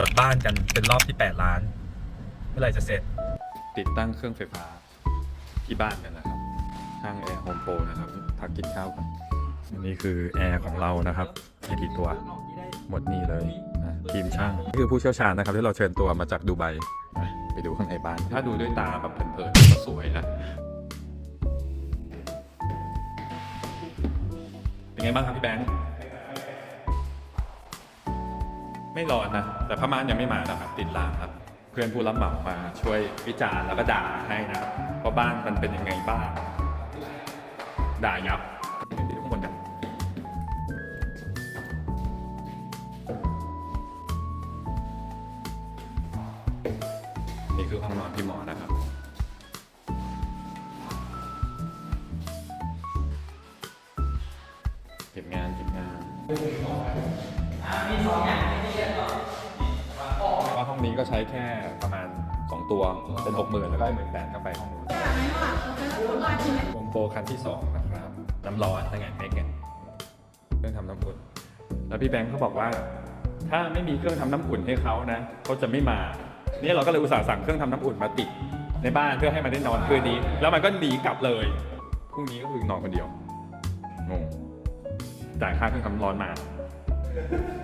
ปิดบ้านกันเป็นรอบที่ 8 ล้าน เมื่อไหร่จะเสร็จ ติดตั้งเครื่องไฟฟ้าที่บ้านกันนะครับทางแอร์โฮมโปรนะครับพักกินข้าวกันอันนี้คือแอร์ของเรานะครับไม่กี่ตัว หมดนี่เลยนะทีมช่างนี่คือผู้เชี่ยวชาญนะครับที่เราเชิญตัวมาจากดูไบไปดูข้างในบ้าน ถ้าดูด้วยตาแบบเพลินๆก็สวยนะเป็นไงบ้างครับพี่แบงค์ ไม่ร้อนนะ แต่พม่านยังไม่มานะครับ ติดลามครับ เพื่อนผู้รับเหมามาช่วยวิจารณ์แล้วก็ด่าให้นะครับว่าบ้านมันเป็นยังไงบ้าง ด่ายับไปดูข้างบนกันนี่คือห้องนอนพี่หมอนะครับเก็บงานเก็บงาน นี้ก็ใช้แค่ประมาณ 2 ตัวเป็นหกหมื่นแล้วก็หมื่นแปดก็ไปห้องนู้นโฮมโปรคันที่ 2 นะครับ น้ำร้อนตั้งไงเมกเนี่ยเครื่องทำน้ำอุ่น แล้วพี่แบงค์เขาบอกว่า ถ้าไม่มีเครื่องทำน้ำอุ่นให้เขานะเขาจะไม่มาเนี่ยเราก็เลยอุตส่าห์สั่งเครื่องทำน้ำอุ่นมาติดในบ้านเพื่อให้มันได้นอนคืนนี้ แล้วมันก็หนีกลับเลยพรุ่งนี้ก็คือนอนคนเดียวงงจ่ายค่าเครื่องทำร้อนมา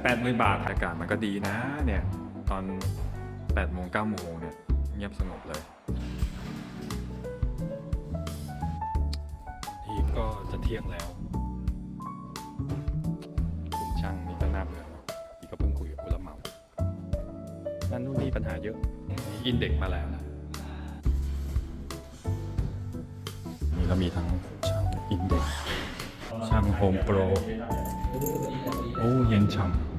แปดหมื่นบาทอากาศมันก็ดีนะเนี่ย ตอนแปดโมงเก้าโมงเนี่ยเงียบสงบเลยทีก็จะเที่ยงแล้วคุณช่างนี่ก็น่าเบื่อทีก็เพิ่งคุยกับผู้รับเหมานั่นนู่นนี่ปัญหาเยอะมีอินเด็กมาแล้วนะนี่เรามีทั้งช่างอินเด็กช่างโฮมโปร โอ้เย็นฉ่ำ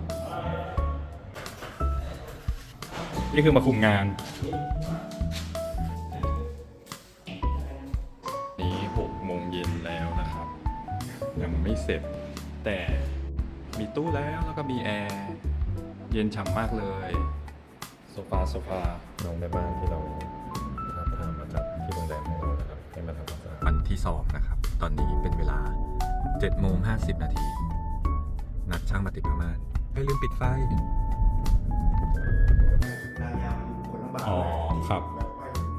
นี่คือมาคุมงาน นี้หกโมงเย็นแล้วนะครับ ยังไม่เสร็จ แต่มีตู้แล้วแล้วก็มีแอร์ เย็นฉ่ำมากเลยโซฟาโซฟาน้องแม่บ้านที่เรารับทำมาจากที่โรงแรมของเรานะครับให้มาทำความสะอาดวันที่สองนะครับ ตอนนี้เป็นเวลา7โมง50นาที นัดช่างมาติดผ้าม่านไม่ลืมปิดไฟ อ๋อครับ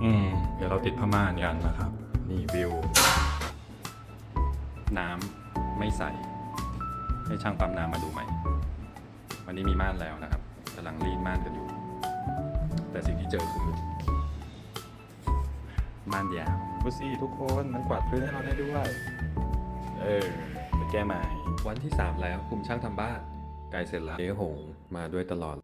อืมเดี๋ยวเราติดผ้าม่านกันนะครับ นี่วิว น้ำไม่ใสให้ช่างปั๊มน้ำมาดูใหม่ วันนี้มีม่านแล้วนะครับกำลังรีดม่านกันอยู่ แต่สิ่งที่เจอคือ ม่านยาวดูสิทุกคนมันกวาดพื้นให้เราได้ด้วย เออไปแก้ใหม่ วันที่ 3 แล้วคุมช่างทำบ้านใกล้เสร็จแล้วเจ๊หงมาด้วยตลอด